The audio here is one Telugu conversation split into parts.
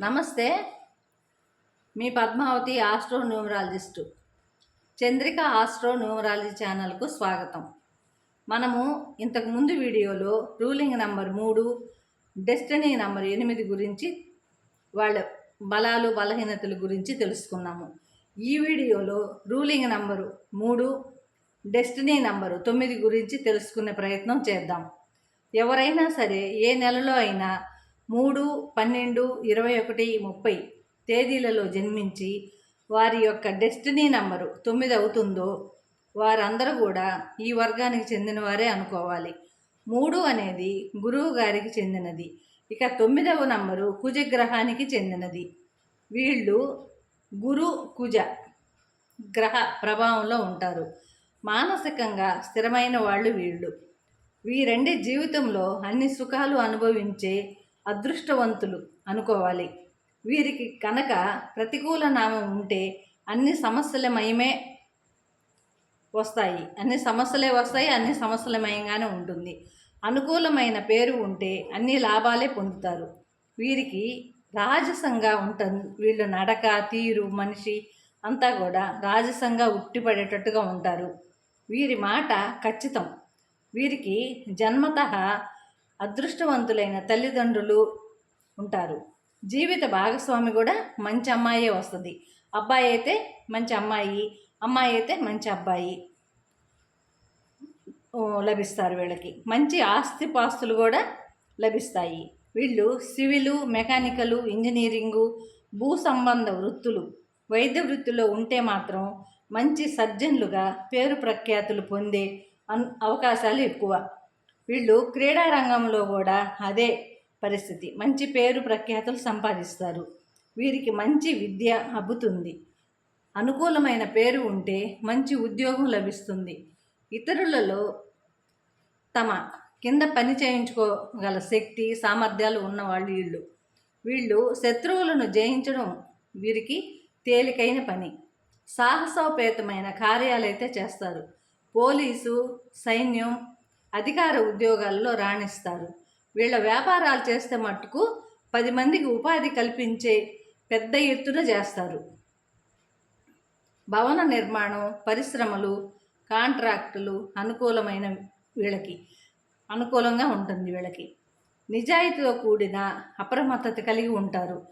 నమస్తే. మీ Padmavati astro numerologist. Chandrika astro numerology ఛానల్కు స్వాగతం. మనము ఇంతకు ముందు వీడియోలో రూలింగ్ నంబర్ మూడు డెస్టినీ నంబర్ ఎనిమిది గురించి వాళ్ళ బలాలు బలహీనతల గురించి తెలుసుకున్నాము. ఈ వీడియోలో రూలింగ్ నంబరు మూడు డెస్టినీ నంబరు తొమ్మిది గురించి తెలుసుకునే ప్రయత్నం చేద్దాం. ఎవరైనా సరే ఏ నెలలో అయినా మూడు పన్నెండు ఇరవై ఒకటి ముప్పై తేదీలలో జన్మించి వారి యొక్క డెస్టినీ నంబరు తొమ్మిది అవుతుందో వారందరూ కూడా ఈ వర్గానికి చెందిన వారే అనుకోవాలి. మూడు అనేది గురువు గారికి చెందినది. ఇక తొమ్మిదవ నంబరు కుజగ్రహానికి చెందినది. వీళ్ళు గురు కుజ గ్రహ ప్రభావంలో ఉంటారు. మానసికంగా స్థిరమైన వాళ్ళు వీళ్ళు. వీరండి జీవితంలో అన్ని సుఖాలు అనుభవించే అదృష్టవంతులు అనుకోవాలి. వీరికి కనుక ప్రతికూల నామం ఉంటే అన్ని సమస్యలమయమే వస్తాయి. అన్ని సమస్యలే వస్తాయి అన్ని సమస్యలమయంగానే ఉంటుంది. అనుకూలమైన పేరు ఉంటే అన్ని లాభాలే పొందుతారు. వీరికి రాజసంగా ఉంటుంది వీళ్ళు నడక తీరు మనిషి అంతా కూడా రాజసంగా ఉట్టిపడేటట్టుగా ఉంటారు. వీరి మాట ఖచ్చితం. వీరికి జన్మత అదృష్టవంతులైన తల్లిదండ్రులు ఉంటారు. జీవిత భాగస్వామి కూడా మంచి అమ్మాయే వస్తుంది. అబ్బాయి అయితే మంచి అమ్మాయి అమ్మాయి అయితే మంచి అబ్బాయి లభిస్తారు వీళ్ళకి. మంచి ఆస్తిపాస్తులు కూడా లభిస్తాయి. వీళ్ళు సివిలు మెకానికలు ఇంజనీరింగు భూ సంబంధ వృత్తులు వైద్య వృత్తిలో ఉంటే మాత్రం మంచి సర్జన్లుగా పేరు ప్రఖ్యాతులు పొందే అన్ అవకాశాలు ఎక్కువ. వీళ్ళు క్రీడారంగంలో కూడా అదే పరిస్థితి. మంచి పేరు ప్రఖ్యాతులు సంపాదిస్తారు. వీరికి మంచి విద్య అబ్బుతుంది. అనుకూలమైన పేరు ఉంటే మంచి ఉద్యోగం లభిస్తుంది. ఇతరులలో తమ కింద పని చేయించుకోగల శక్తి సామర్థ్యాలు ఉన్నవాళ్ళు వీళ్ళు. వీళ్ళు శత్రువులను జయించడం వీరికి తేలికైన పని. సాహసోపేతమైన కార్యాలైతే చేస్తారు. పోలీసు సైన్యం అధికార ఉద్యోగాల్లో రాణిస్తారు. వీళ్ళ వ్యాపారాలు చేస్తే మట్టుకు పది మందికి ఉపాధి కల్పించే పెద్ద ఎత్తున చేస్తారు. భవన నిర్మాణం పరిశ్రమలు కాంట్రాక్టులు అనుకూలమైన వీళ్ళకి అనుకూలంగా ఉంటుంది వీళ్ళకి. నిజాయితీతో కూడిన అప్రమత్తత కలిగి ఉంటారు.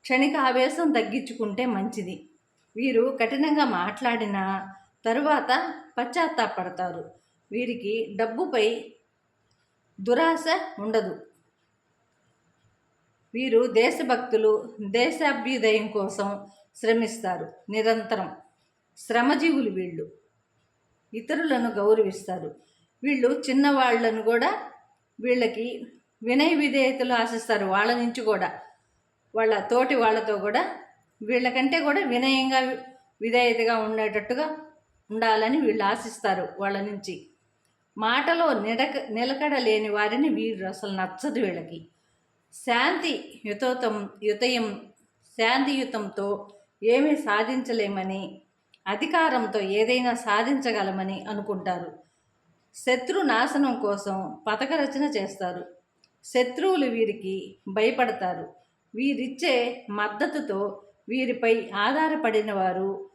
క్షణిక ఆవేశం తగ్గించుకుంటే మంచిది. వీరు కఠినంగా మాట్లాడిన తరువాత పశ్చాత్తాపడతారు. వీరికి డబ్బుపై దురాశ ఉండదు. వీరు దేశభక్తులు దేశాభ్యుదయం కోసం శ్రమిస్తారు. నిరంతరం శ్రమజీవులు వీళ్ళు. ఇతరులను గౌరవిస్తారు. వీళ్ళు చిన్నవాళ్ళను కూడా వీళ్ళకి వినయ విధేయతలు ఆశిస్తారు. వాళ్ళ నుంచి కూడా. వాళ్ళ తోటి వాళ్ళతో కూడా వీళ్ళకంటే కూడా వినయంగా విధేయతగా ఉండేటట్టుగా ఉండాలని వీళ్ళు ఆశిస్తారు వాళ్ళ నుంచి. మాటలో నిడక నిలకడ లేని వారిని వీరు అసలు నచ్చదు వీళ్ళకి. శాంతి యుతోతం యుతయం శాంతియుతంతో ఏమీ సాధించలేమని అధికారంతో ఏదైనా సాధించగలమని అనుకుంటారు. శత్రు నాశనం కోసం పథక రచన చేస్తారు. శత్రువులు వీరికి భయపడతారు. వీరిచ్చే మద్దతుతో వీరిపై ఆధారపడిన వారు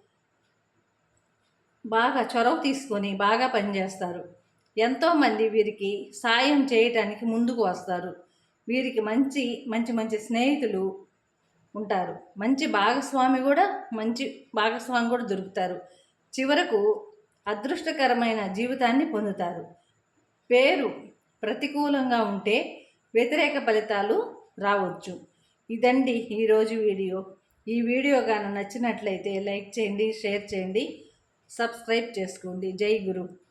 బాగా చొరవ తీసుకొని బాగా పనిచేస్తారు. ఎంతోమంది వీరికి సాయం చేయటానికి ముందుకు వస్తారు. వీరికి మంచి మంచి మంచి స్నేహితులు ఉంటారు. మంచి భాగస్వామి కూడా మంచి భాగస్వామి కూడా దొరుకుతారు. చివరకు అదృష్టకరమైన జీవితాన్ని పొందుతారు. పేరు ప్రతికూలంగా ఉంటే వ్యతిరేక ఫలితాలు రావచ్చు. ఇదండి ఈరోజు వీడియో. ఈ వీడియో కానీ నచ్చినట్లయితే లైక్ చేయండి షేర్ చేయండి సబ్స్క్రైబ్ చేసుకోండి. జై గురు.